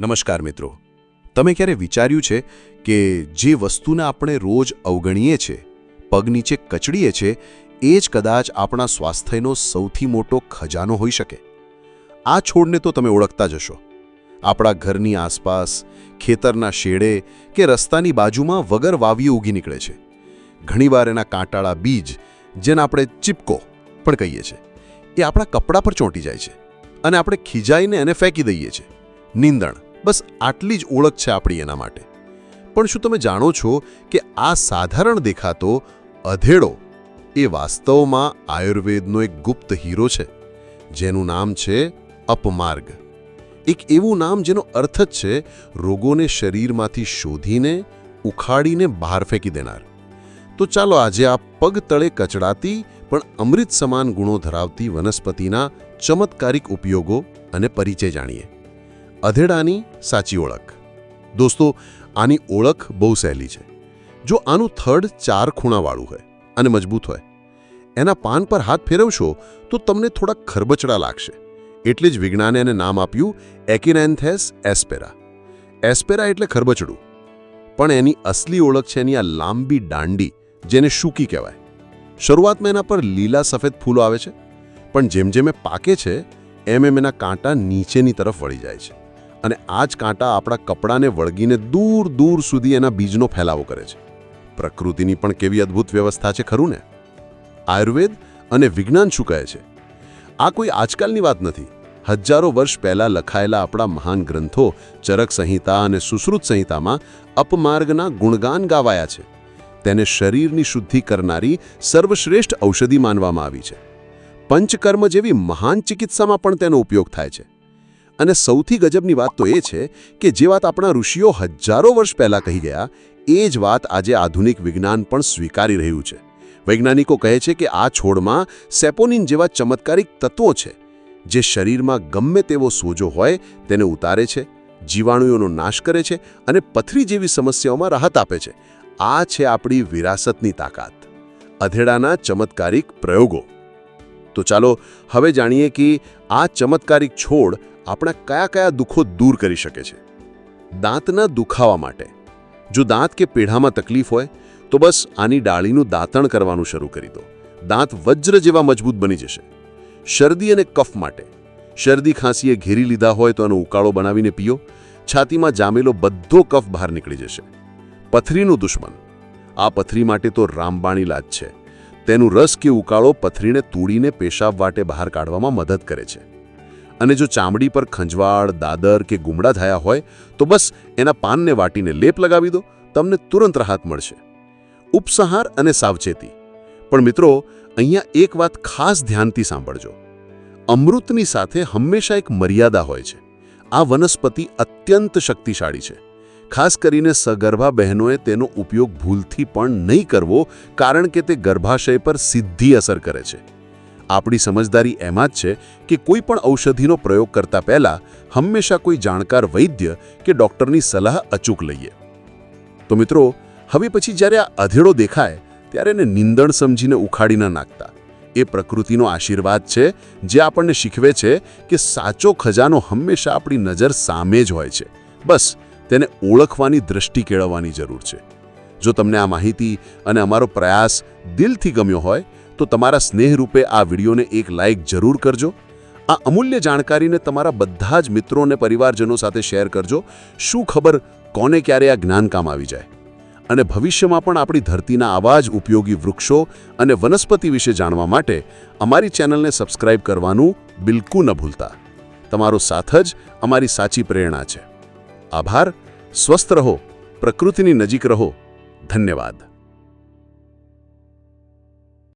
નમસ્કાર મિત્રો. તમે ક્યારે વિચાર્યું છે કે જે વસ્તુને આપણે રોજ અવગણીએ છીએ પગ નીચે કચડીએ છીએ એ જ કદાચ આપણા સ્વાસ્થ્યનો સૌથી મોટો ખજાનો હોઈ શકે? આ છોડને તો તમે ઓળખતા જ હશો. આપણા ઘરની આસપાસ, ખેતરના શેડે કે રસ્તાની બાજુમાં વગર વાવીએ ઉગી નીકળે છે. ઘણીવાર એના કાંટાળા બીજ, જેને આપણે ચીપકો પણ કહીએ છીએ એ આપણા કપડાં પર ચોંટી જાય છે અને આપણે ખીજાઈને એને ફેંકી દઈએ છીએ નીંદણ બસ આટલી જ ઓળખ છે આપણી એના માટે. પણ શું તમે જાણો છો કે આ સાધારણ દેખાતો અધેડો એ વાસ્તવમાં આયુર્વેદનો એક ગુપ્ત હીરો છે, જેનું નામ છે અપમાર્ગ. એક એવું નામ જેનો અર્થ જ છે રોગોને શરીરમાંથી શોધીને, ઉખાડીને બહાર ફેંકી દેનાર. તો ચાલો આજે આ પગ તળે કચડાતી પણ અમૃત સમાન ગુણો ધરાવતી વનસ્પતિના ચમત્કારિક ઉપયોગો અને પરિચય જાણીએ. અધેડાની સાચી ઓળખ. દોસ્તો, આની ઓળખ બહુ સહેલી છે. જો આનું થડ ચાર ખૂણાવાળું હોય અને મજબૂત હોય, એના પાન પર હાથ ફેરવશો તો તમને થોડા ખરબચડા લાગશે. એટલે જ વિજ્ઞાને એને નામ આપ્યું એકિનેન્થેસ એસ્પેરા. એસ્પેરા એટલે ખરબચડું. પણ એની અસલી ઓળખ છે એની આ લાંબી દાંડી, જેને શૂકી કહેવાય. શરૂઆતમાં એના પર લીલા સફેદ ફૂલો આવે છે, પણ જેમ જેમ એ પાકે છે, એમ એમ એના કાંટા નીચેની તરફ વળી જાય છે. અને આ જ કાંટા આપણા કપડાને વળગીને દૂર દૂર સુધી એના બીજનો ફેલાવો કરે છે. પ્રકૃતિની પણ કેવી અદ્ભુત વ્યવસ્થા છે ખરું ને? આયુર્વેદ અને વિજ્ઞાન શું કહે છે? આ કોઈ આજકાલની વાત નથી. હજારો વર્ષ પહેલાં લખાયેલા આપણા મહાન ગ્રંથો ચરક સંહિતા અને સુશ્રુત સંહિતામાં અપમાર્ગના ગુણગાન ગાવાયા છે. તેને શરીરની શુદ્ધિ કરનારી સર્વશ્રેષ્ઠ ઔષધિ માનવામાં આવી છે. પંચકર્મ જેવી મહાન ચિકિત્સામાં પણ તેનો ઉપયોગ થાય છે. અને સૌથી ગજબની વાત તો એ છે કે જે વાત આપણા ઋષિઓ હજારો વર્ષ પહેલાં કહી ગયા, એ જ વાત આજે આધુનિક વિજ્ઞાન પણ સ્વીકારી રહ્યું છે. વૈજ્ઞાનિકો કહે છે કે આ છોડમાં સેપોનિન જેવા ચમત્કારિક તત્વો છે, જે શરીરમાં ગમે તેવો સોજો હોય તેને ઉતારે છે, જીવાણુઓનો નાશ કરે છે અને પથરી જેવી સમસ્યાઓમાં રાહત આપે છે. આ છે આપણી વિરાસતની તાકાત. અધેડાના ચમત્કારિક પ્રયોગો. તો ચાલો હવે જાણીએ કે આ ચમત્કારિક છોડ આપણા કયા કયા દુઃખો દૂર કરી શકે છે. દાંતના દુખાવા માટે. જો દાંત કે પેઢામાં તકલીફ હોય, તો બસ આની ડાળીનું દાંતણ કરવાનું શરૂ કરી દો. દાંત વજ્ર જેવા મજબૂત બની જશે. શરદી અને કફ માટે. શરદી ખાંસીએ ઘેરી લીધા હોય તો એનો ઉકાળો બનાવીને પીઓ. છાતીમાં જામેલો બધો કફ બહાર નીકળી જશે. પથરીનું દુશ્મન. આ પથરી માટે તો રામબાણી લાજ છે. તેનું રસ કે ઉકાળો પથરીને તૂડીને પેશાબ વાટે બહાર કાઢવામાં મદદ કરે છે. અને જો ચામડી પર ખંજવાળ, દાદર કે ગુમડા થયા હોય, તો બસ એના પાનને વાટીને લેપ લગાવી દો, તમને તુરંત રાહત મળશે. ઉપસંહાર અને સાવચેતી. પણ મિત્રો, અહીંયા એક વાત ખાસ ધ્યાનથી સાંભળજો. અમૃતની સાથે હંમેશા એક મર્યાદા હોય છે. આ વનસ્પતિ અત્યંત શક્તિશાળી છે. ખાસ કરીને સગર્ભા બહેનોએ તેનો ઉપયોગ ભૂલથી પણ નહીં કરવો, કારણ કે તે ગર્ભાશય પર સીધી અસર કરે છે. આપણી સમજદારી એમાં જ છે કે કોઈ પણ ઔષધિનો પ્રયોગ કરતા પહેલા હંમેશા કોઈ જાણકાર વૈદ્ય કે ડૉક્ટરની સલાહ અચૂક લઈએ. તો મિત્રો, હવે પછી જ્યારે આ અધેડો દેખાય, ત્યારે એને નિંદણ સમજીને ઉખાડી ન નાખતા. એ પ્રકૃતિનો આશીર્વાદ છે, જે આપણને શીખવે છે કે સાચો ખજાનો હંમેશા આપણી નજર સામે જ હોય છે. બસ, તેને ઓળખવાની દ્રષ્ટિ કેળવવાની જરૂર છે. જો તમને આ માહિતી અને અમારો પ્રયાસ દિલથી ગમ્યો હોય, તો તમારા સ્નેહરૂપે આ વિડીયોને એક લાઇક જરૂર કરજો. આ અમૂલ્ય જાણકારીને તમારા બધા જ મિત્રો અને પરિવારજનો સાથે શેર કરજો. શું ખબર કોને ક્યારે આ જ્ઞાન કામ આવી જાય? અને ભવિષ્યમાં પણ આપણી ધરતીના આવા જ ઉપયોગી વૃક્ષો અને વનસ્પતિ વિશે જાણવા માટે અમારી ચેનલને સબસ્ક્રાઇબ કરવાનું બિલકુલ ન ભૂલતા. તમારો સાથ જ અમારી સાચી પ્રેરણા છે. આભાર. સ્વસ્થ રહો. પ્રકૃતિની નજીક રહો. ધન્યવાદ